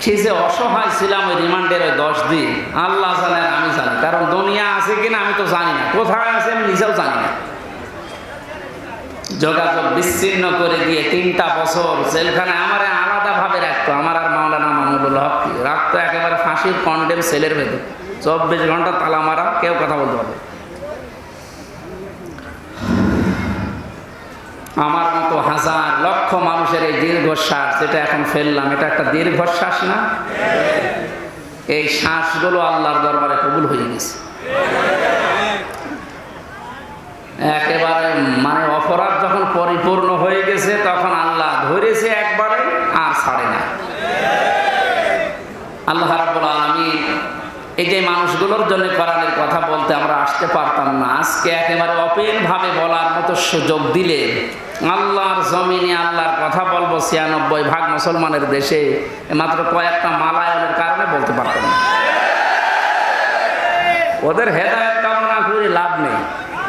সে যে অসহায় ছিলাম, ওই রিমান্ডের ওই দশ দিন। আল্লাহ জানে আর আমি জানি। কারণ দুনিয়া আছে কিনা আমি তো জানি না। কোথায় আছে আমি নিজেও জানি না। যোগাযোগ বিচ্ছিন্ন করে দিয়ে তিনটা বছর জেলখানে আমার আলাদাভাবে রাখতো। আমার আর মাওলানা মামুনুল হক রাখতো একেবারে ফাঁসির কন্ডেম সেলের ভেতর। চব্বিশ ঘণ্টা তালা মারা কেউ কথা বলতে পারবে আমার মতো হাজার লক্ষ মানুষের এই দীর্ঘশ্বাস, যেটা এখন ফেললাম, এটা একটা দীর্ঘশ্বাস না? এই শ্বাসগুলো আল্লাহর দরবারে কবুল হয়ে গেছে। একেবারে মানে অপরাধ যখন পরিপূর্ণ হয়ে গেছে, তখন আল্লাহ ধরেছে একবারে, আর ছাড়ে না আল্লাহ রাব্বুল আলামিন এই যে মানুষগুলোর জন্য কোরআনের কথা বলতে আমরা আসতে পারতাম না, আজকে একেবারে অপেন ভাবে বলার মতো সুযোগ দিলে আল্লাহর জমিনে আল্লাহর কথা বলব, ছিয়ানব্বই ভাগ মুসলমানের দেশে মাত্র কয়েকটা মালায়নের কারণে বলতে পারতাম না। ওদের হেদায়ত কামনা করে লাভ নেই।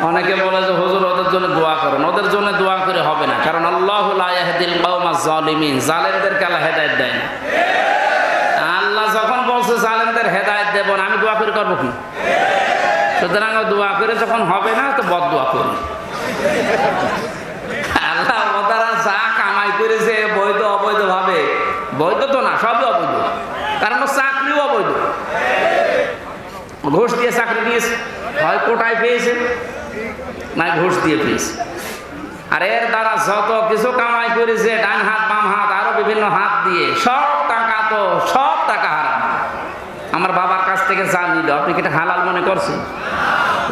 অনেকে বলে যে, হুজুর, ওদের জন্য দোয়া করেন। ওদের জন্য দোয়া করে হবে না, কারণ আল্লাহ লায়াহদিল কওমা জালিমিন জালেমদেরকে আল্লাহ হেদায়েত দেয় না। আল্লাহ যখন বলছে, জালেমদের হেদায়েত দেব না, আমি দোয়া করে করব কি? সুতরাং দোয়া করে যখন হবে না, তো বদ দোয়া করি আল্লাহ ওদারা যা কামাই করেছে বৈধ অবৈধ ভাবে বৈধ তো না, সবই অবৈধ। কারণ চাকরিও অবৈধ। ঘুষ দিয়ে চাকরি দিয়েছে হয় কোটায় পেয়েছে না ঘুষ দিয়ে পেয়েছে। আর এর দ্বারা যত কিছু কামাই করেছে, ডান হাত, বাম হাত, আরও বিভিন্ন হাত দিয়ে, সব টাকা তো, সব টাকা হারাম। আমার বাবার কাছ থেকে যা নিল, আপনি কি হালাল মনে করছেন?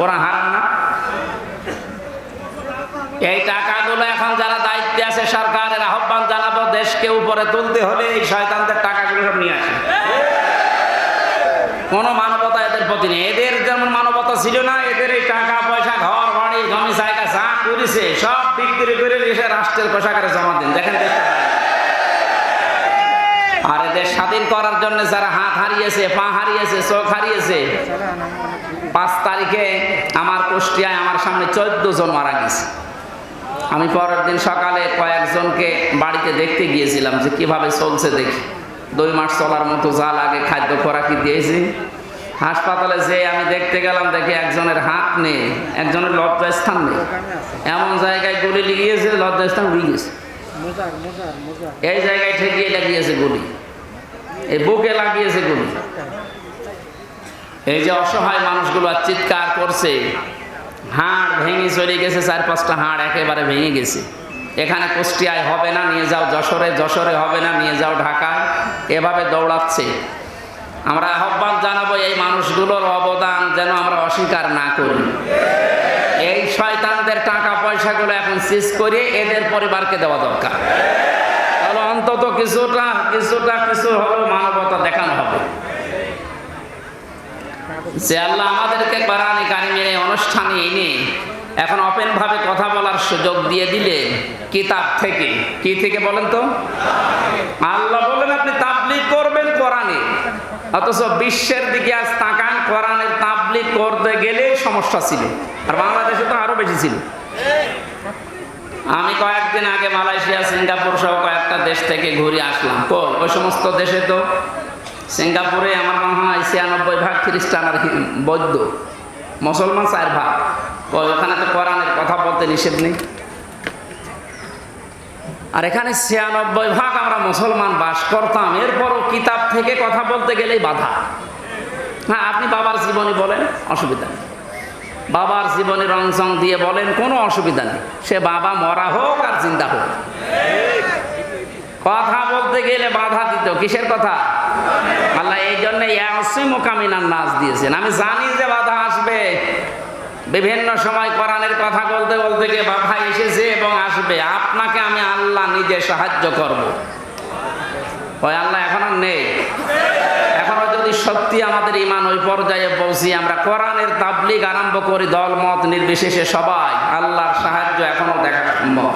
ওরা হারাম না? এই টাকাগুলো এখন যারা দায়িত্বে আছে, সরকারের আহ্বান জানাব, দেশকে উপরে তুলতে হলে এই শয়তানদের টাকাগুলো সব নিয়ে আসে। কোনো মানবতা এদের প্রতি নেই। এদের যেমন মানবতা ছিল না, এদের এই টাকা, পয়সা, ঘর, বাড়ি, জমি, জায়গা, যা করেছে, সব বিক্রি করে এসে রাষ্ট্রের কোষাগারে জমা দিন। দেখেন আর এদের স্বাধীন করার জন্য যারা হাত হারিয়েছে, পা হারিয়েছে, চোখ হারিয়েছে, পাঁচ তারিখে আমার কুষ্টিয়ায় আমার সামনে চোদ্দ জন মারা গেছে। আমি পরের দিন সকালে কয়েকজনকে বাড়িতে দেখতে গিয়েছিলাম যে কীভাবে চলছে দেখি। দুই মাস চলার মতো যা লাগে খাদ্য খোরাকি দিয়েছি। হাসপাতালে যে আমি দেখতে গেলাম দেখি একজনের হাত নেই একজনের লজ্জাস্থান নেই। এমন জায়গায় গুলি লিগিয়েছে লজ্জাস্থান উড়ে গেছে এই জায়গায় ঠেকিয়ে লাগিয়েছে গুলি। এই বুকে লাগিয়েছে গুলি। এই যে অসহায় মানুষগুলো আর চিৎকার করছে হাড় ভেঙে চলে গেছে, চার পাঁচটা হাড় একেবারে ভেঙে গেছে। এখানে কুষ্টিয়ায় হবে না, নিয়ে যাও যশোরে যশোরে হবে না, নিয়ে যাও ঢাকায়। এভাবে দৌড়াচ্ছে। আমরা আহ্বান জানাব এই মানুষগুলোর অবদান যেন আমরা অস্বীকার না করি। এই শয়তানদের টাকা পয়সাগুলো এখন সিজ করে এদের পরিবারকে দেওয়া দরকার। তাহলে অন্তত কিছুটা কিছুটা, কিছু হলেও মানবতা দেখানো হবে যে আল্লাহ আমাদেরকে কোরআনে কারিমের অনুষ্ঠানে এনে এখন ওপেন ভাবে কথা বলার সুযোগ দিয়ে দিলে কিতাব থেকে। কি থেকে বলেন তো? আল্লাহ বলেন আপনি তাবলিগ করবেন কোরআনে। অথচ বিশ্বের দিকে আজ তাকান কোরআনের তাবলিগ করতে গেলে সমস্যা ছিল। আর বাংলাদেশে তো আরও বেশি ছিল। আমি কয়েকদিন আগে মালয়েশিয়া, সিঙ্গাপুর সহ কয়েকটা দেশ থেকে ঘুরে আসলাম। কই ওই সমস্ত দেশে তো সিঙ্গাপুরে আমার মনে হয় ছিয়ানব্বই ভাগ খ্রিস্টান আর বৌদ্ধ। মুসলমান চার ভাগ। ওখানে তো কোরআনের কথা বলতে নিষেধ নেই। আর এখানে ছিয়ানব্বই ভাগ আমরা মুসলমান বাস করতাম। এরপরও কিতাব থেকে কথা বলতে গেলেই বাধা। হ্যাঁ আপনি বাবার জীবনী বলেন, অসুবিধা নেই। বাবার জীবনে রংসং দিয়ে বলেন, কোনো অসুবিধা নেই। সে বাবা মরা হোক আর চিন্তা হোক। কথা বলতে গেলে বাধা দিত। কিসের কথা? আল্লাহ, এই জন্য মোকামিনার নাচ দিয়েছেন। আমি জানি যে বাধা আসবে। বিভিন্ন সময় কোরআনের কথা বলতে বলতে গিয়ে বাধা এসেছে এবং আসবে। আপনাকে আমি আল্লাহ নিজে সাহায্য করব। ওই আল্লাহ এখন নেই। এখনও যদি সত্যি আমাদের ইমান ওই পর্যায়ে পৌঁছি, আমরা কোরআনের তাবলিগ আরম্ভ করি দল মত নির্বিশেষে সবাই আল্লাহর সাহায্য এখনও দেখা সম্ভব।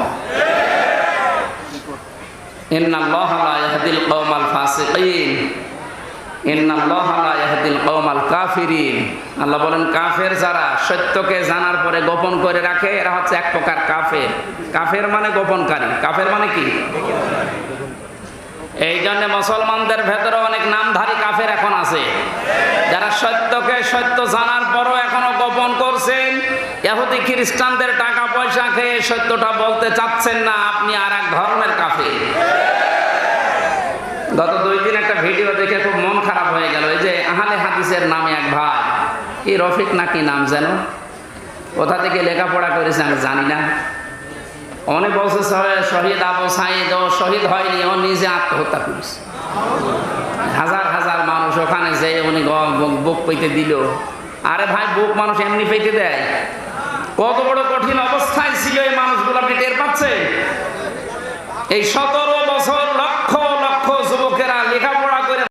জানার পরে গোপন করে রাখে, এরা হচ্ছে এক প্রকার কাফের। কাফের মানে গোপনকারী। কাফের মানে কি? এই জন্য মুসলমানদের ভেতরে অনেক নামধারী কাফের এখন আছে। যারা সত্যকে সত্য জানার পরও এখনও গোপন করছেন ইহুদি খ্রিস্টানদের টাকা পয়সা খেয়ে সত্যটা বলতে চাচ্ছেন না, আপনি আর এক ধরনের কাফের। গত দুই দিন একটা ভিডিও দেখে খুব মন খারাপ হয়ে গেল। এই যে আহলে হাদিসের নামে এক ভাই, কি রফিক নাকি নাম যেন? কোথা থেকে লেখাপড়া করেছে আমি জানি না। অনেক শহ- শহীদ আবু সাইদ, ও শহীদ হয়নি, ও নিজে আত্মহত্যা করেছে। হাজার হাজার মানুষ ওখানে যে উনি বুক পেতে দিল। আরে ভাই, বুক মানুষ এমনি পেতে দেয়? কত বড় কঠিন অবস্থায় ছিল এই মানুষগুলো আপনি টের পাচ্ছেন এই সতেরো বছর